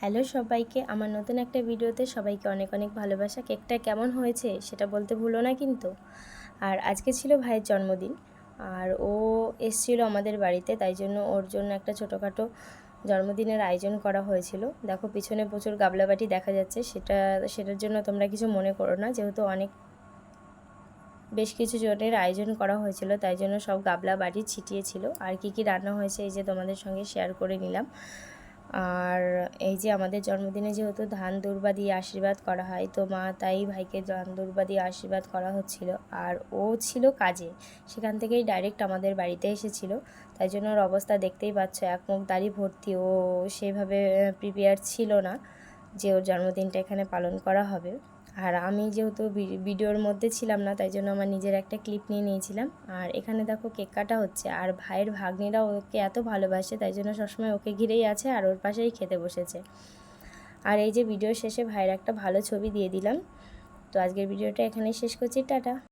Hello সবাইকে, আমার নতুন একটা ভিডিওতে সবাইকে অনেক অনেক ভালোবাসা। কেকটা কেমন হয়েছে সেটা বলতে ভুলো না কিন্তু। আর আজকে ছিল ভাইয়ের জন্মদিন। আর ও এসছিল আমাদের বাড়িতে, তাই জন্য ওর জন্য একটা ছোটোখাটো জন্মদিনের আয়োজন করা হয়েছিল। দেখো, পিছনে প্রচুর গাবলাবাটি দেখা যাচ্ছে। সেটা, সেটার জন্য তোমরা কিছু মনে করো না। যেহেতু অনেক, বেশ কিছু জনের আয়োজন করা হয়েছিল, তাই জন্য সব গাবলা বাটি ছিটিয়েছিল আর কি কি রান্না হয়েছে এই যে তোমাদের সঙ্গে শেয়ার করে নিলাম। আর এই যে আমাদের জন্মদিনে যেহেতু ধান দুর্বা দিয়ে আশীর্বাদ করা হয়, তো মা তাই ভাইকে ধান দুর্বা দিয়ে আশীর্বাদ করা হচ্ছিল। আর ও ছিল কাজে, সেখান থেকেই ডাইরেক্ট আমাদের বাড়িতে এসেছিল। তাই জন্য ওর অবস্থা দেখতেই পাচ্ছ, এক মুখ দাড়ি ভর্তি। ও সেভাবে প্রিপেয়ার ছিল না যে ওর জন্মদিনটা এখানে পালন করা হবে। আর আমি যেহেতু ভিডিওর মধ্যে ছিলাম না, তাই জন্য আমার নিজের একটা ক্লিপ নিয়ে নিয়েছিলাম। আর এখানে দেখো কেক কাটা হচ্ছে, আর ভাইয়ের ভাগ্নিরা ওকে এত ভালোবাসে, তাই জন্য সবসময় ওকে ঘিরেই আছে, আর ওর পাশেই খেতে বসেছে। আর এই যে ভিডিওর শেষে ভাইয়ের একটা ভালো ছবি দিয়ে দিলাম। তো আজকের ভিডিওটা এখানেই শেষ করছি, টাটা।